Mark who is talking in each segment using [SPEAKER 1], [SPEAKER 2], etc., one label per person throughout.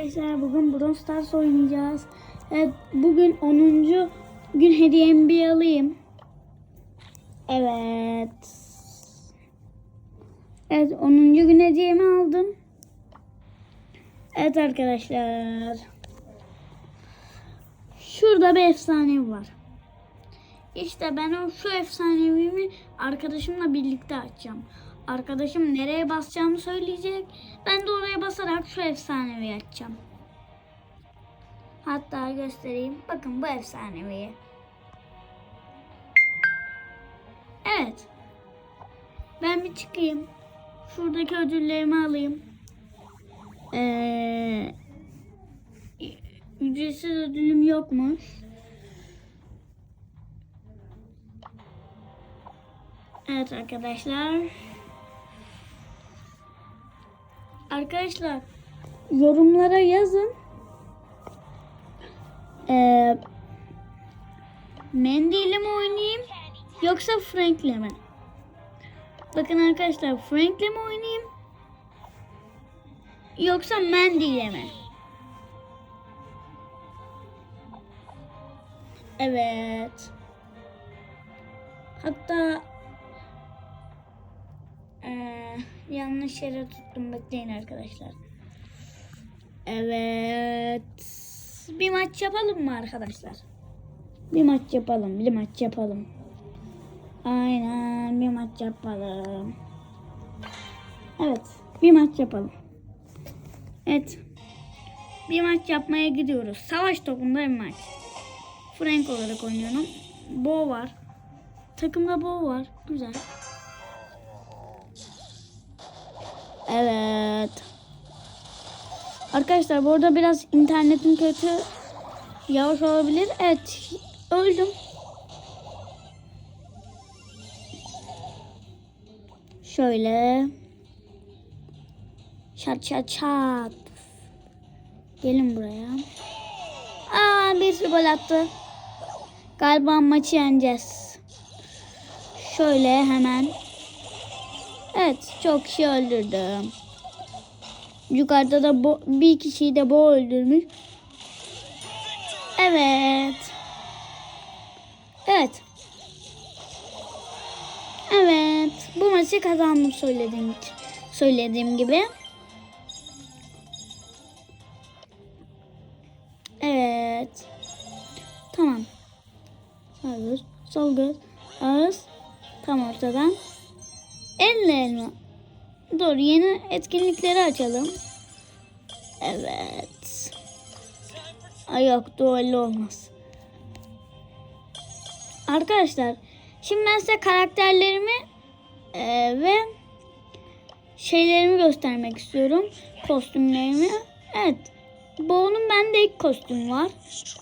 [SPEAKER 1] Arkadaşlar bugün Brawl Stars oynayacağız. Evet bugün 10. gün hediyemi bir alayım. Evet. Evet 10. gün hediyemi aldım. Evet arkadaşlar. Şurada bir efsanevi var. İşte ben o şu efsanevimi arkadaşımla birlikte açacağım. Arkadaşım nereye basacağımı söyleyecek. Ben de oraya basarak şu efsanevi açacağım. Hatta göstereyim. Bakın bu efsanevi. Evet. Ben bir çıkayım. Şuradaki ödüllerimi alayım. Ee, ücretsiz ödülüm yokmuş. Evet arkadaşlar. Arkadaşlar yorumlara yazın. Ee, Mandy ile mi oynayayım yoksa Frank ile mi? Bakın arkadaşlar Frank ile mi oynayayım yoksa Mandy ile mi? Evet. Hatta ee, yanlış yere tuttum bekleyin arkadaşlar. Evet. Bir maç yapalım mı arkadaşlar? Bir maç yapalım. Bir maç yapalım. Aynen bir maç yapalım. Evet. Bir maç yapalım. Evet. Bir maç yapmaya gidiyoruz. Savaş topunda bir maç. Frank olarak oynuyorum. Bo var. Takımda Bo var. Güzel. Evet. Arkadaşlar bu arada biraz internetim kötü. Yavaş olabilir. Evet. Öldüm. Şöyle. Çat çat çat. Gelin buraya. Aa bir gol attı. Galiba maçı yeneceğiz. Şöyle hemen. Evet çok kişi öldürdüm. Yukarıda da bo bir kişiyi de bu öldürmüş. Evet. Evet. Evet. Bu maçı kazandım söylediğim söylediğim gibi. Evet. Tamam. Sağ göz, sol göz, ağız. Tam ortadan. Elma. Dur yeni etkinlikleri açalım. Evet. Ay yok duelli olmaz. Arkadaşlar şimdi ben size karakterlerimi e, ve şeylerimi göstermek istiyorum. Kostümlerimi. Evet. Bo'nun bende ilk kostüm var.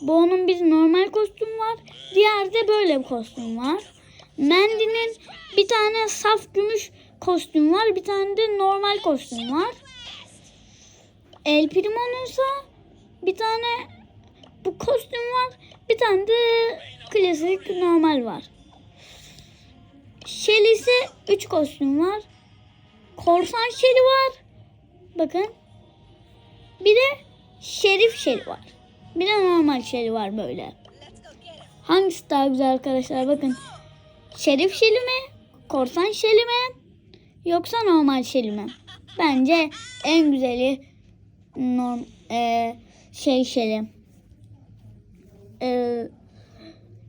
[SPEAKER 1] Bo'nun bir normal kostüm var. Diğer de böyle bir kostüm var. Mandy'nin bir tane saf gümüş kostüm var. Bir tane de normal kostüm var. El Primo'nunsa bir tane bu kostüm var. Bir tane de klasik normal var. Shelly ise 3 kostüm var. Korsan Shelly var. Bakın. Bir de Şerif Shelly var. Bir de normal Shelly var böyle. Hangisi daha güzel arkadaşlar? Bakın. Şerif Shelly mi? Korsan Shelly mi? Yoksa normal Shelly mi? Bence en güzeli norm, e, şey Shelly. E,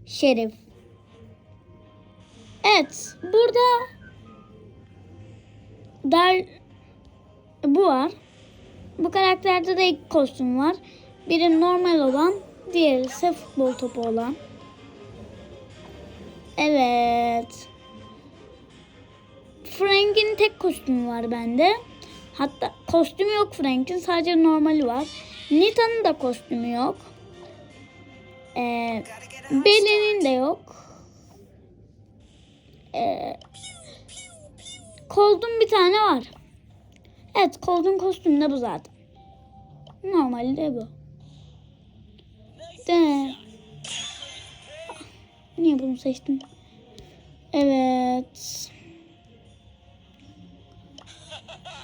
[SPEAKER 1] Şerif. Evet. Burada der bu var. Bu karakterde de iki kostüm var. Biri normal olan, diğeri ise futbol topu olan. Evet. Frank'in tek kostümü var bende. Hatta kostümü yok Frank'in sadece normali var. Nita'nın da kostümü yok. Ee, Bella'nın de yok. Ee, Cold'un bir tane var. Evet Cold'un kostümü de bu zaten. Normali de bu. De. Niye bunu seçtim? Evet.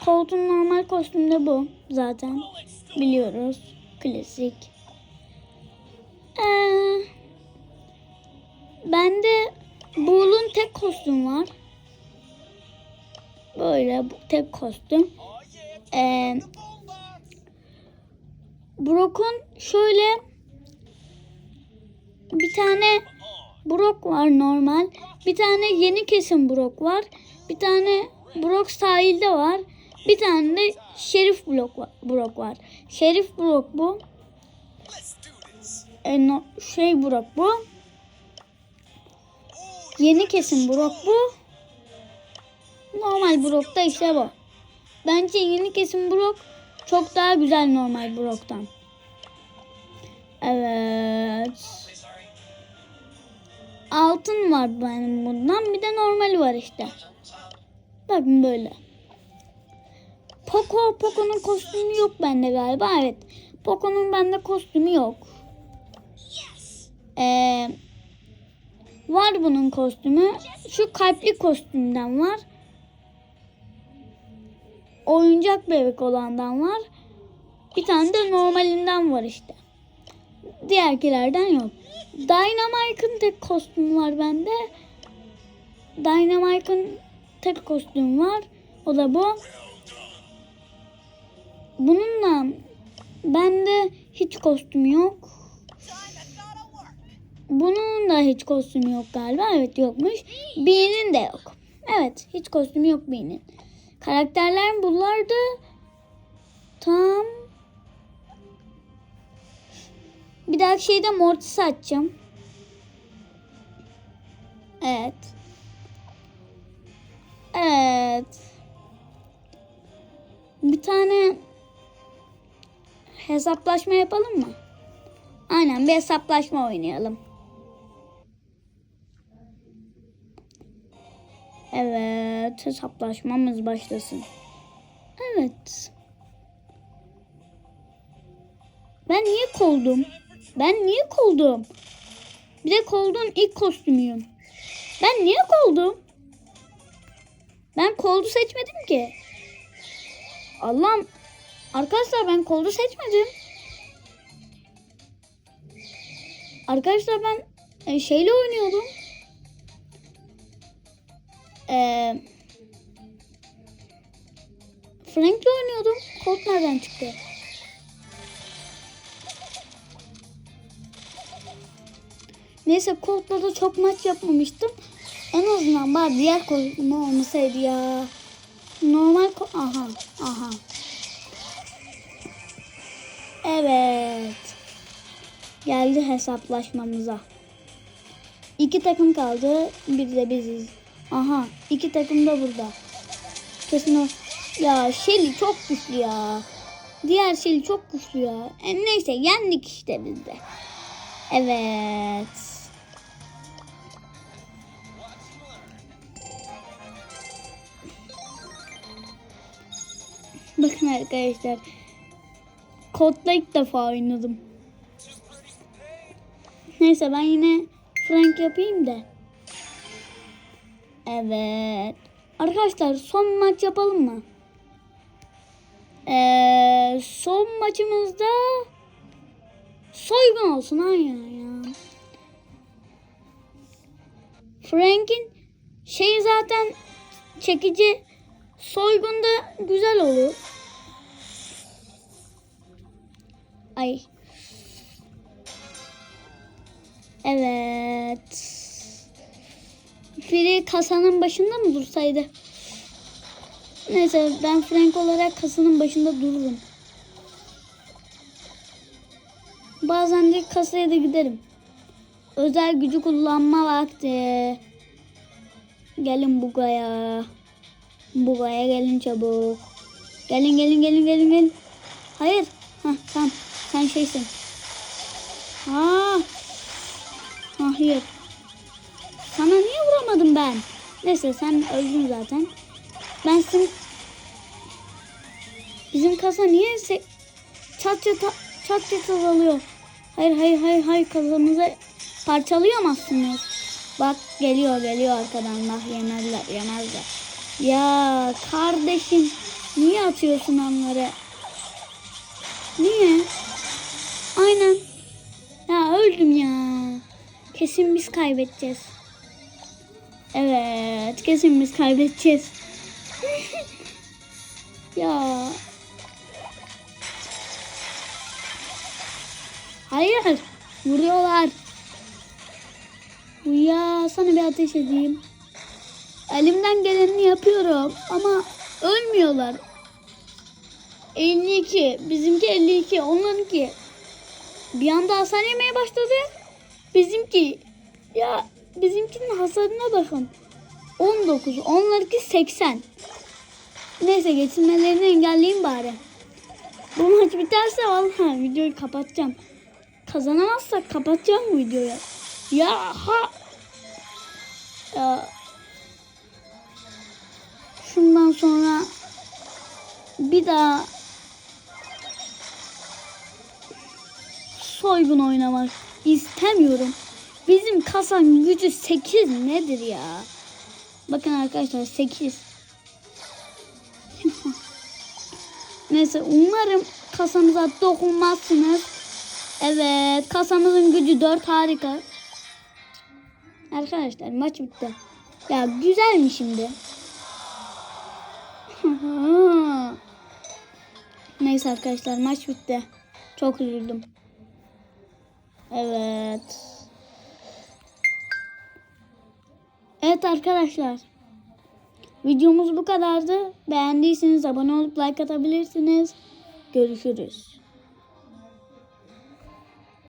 [SPEAKER 1] Colt'un normal kostümü de bu zaten. biliyoruz. Klasik. Ee, bende Bull'un tek kostüm var. Böyle tek kostüm. Ee, Brock'un şöyle bir tane Brock var normal. Bir tane yeni kesim Brock var. Bir tane Brock sahilde var. Bir tane de Şerif Brock var. Brock var. Şerif Brock bu. E, no, şey Brock bu. Yeni kesim Brock bu. Normal Brock da işte bu. Bence yeni kesim Brock çok daha güzel normal Brock'tan. Evet. Altın var benim bundan. Bir de normali var işte. Bakın böyle. Poco, Poco'nun kostümü yok bende galiba. Evet. Poco'nun bende kostümü yok. Ee, var bunun kostümü. Şu kalpli kostümden var. Oyuncak bebek olandan var. Bir tane de normalinden var işte. Diğerkilerden yok. Dynamite'ın tek kostümü var bende. Dynamite'ın tek kostümü var. O da bu. Bununla bende hiç kostüm yok. Bunun da hiç kostümü yok galiba. Evet yokmuş. Bee'nin de yok. Evet hiç kostümü yok Bee'nin. Karakterler bunlardı. Tam. Bir dahaki şeyde Mortis'i açacağım. Evet. Evet. Bir tane hesaplaşma yapalım mı? Aynen bir hesaplaşma oynayalım. Evet, hesaplaşmamız başlasın. Evet. Ben niye koldum? Ben niye koldum? Bir de koldun ilk kostümüyüm. Ben niye koldum? Ben koldu seçmedim ki. Allah'ım. Arkadaşlar ben koldu seçmedim. Arkadaşlar ben e, şeyle oynuyordum. Eee Frank'le oynuyordum. Colt nereden çıktı? Neyse Colt'la da çok maç yapmamıştım. En azından bari diğer Colt'um olmasaydı ya. Normal. Aha, aha. Evet. Geldi hesaplaşmamıza. İki takım kaldı. Bir de biziz. Aha. iki takım da burada. Kesin o. Ya Shelly çok güçlü ya. Diğer Shelly çok güçlü ya. E, neyse yendik işte biz de. Evet. Bakın arkadaşlar. Kodla ilk defa oynadım. Neyse ben yine Frank yapayım da. Evet. Arkadaşlar son maç yapalım mı? Ee, son maçımızda soygun olsun aynen ya. Frank'in şeyi zaten çekici soygunda güzel olur. Ay. Evet. Biri kasanın başında mı dursaydı? Neyse ben Frank olarak kasanın başında dururum. Bazen de kasaya da giderim. Özel gücü kullanma vakti. Gelin Buga'ya. Buga'ya gelin çabuk. Gelin gelin gelin gelin gelin. Hayır. Hah tamam. Sen şeysin. Ha. Hayır. Sana niye vuramadım ben? Neyse sen öldün zaten. Ben senin... Bizim kasa niye se... çat çat çat çat alıyor. Hayır hayır hayır hayır kasamızı parçalayamazsınız. Bak geliyor geliyor arkadan lah yemezler yemezler. Ya kardeşim niye atıyorsun onları? Niye? Aynen. Ya öldüm ya. Kesin biz kaybedeceğiz. Evet, kesin biz kaybedeceğiz. ya. Hayır, vuruyorlar. Ya sana bir ateş edeyim. Elimden geleni yapıyorum ama ölmüyorlar. 52, bizimki 52, onlarınki bir anda hasar yemeye başladı. Bizimki ya bizimkinin hasarına bakın. 19, onlarınki 80. Neyse geçilmelerini engelleyeyim bari. Bu maç biterse vallahi videoyu kapatacağım. Kazanamazsak kapatacağım videoyu. Ya ha. Ya. Şundan sonra bir daha soygun oynamak istemiyorum. Bizim kasan gücü 8 nedir ya? Bakın arkadaşlar 8. Neyse umarım kasamıza dokunmazsınız. Evet kasamızın gücü 4 harika. Arkadaşlar maç bitti. Ya güzel mi şimdi? Neyse arkadaşlar maç bitti. Çok üzüldüm. Evet. Evet arkadaşlar. Videomuz bu kadardı. Beğendiyseniz abone olup like atabilirsiniz. Görüşürüz.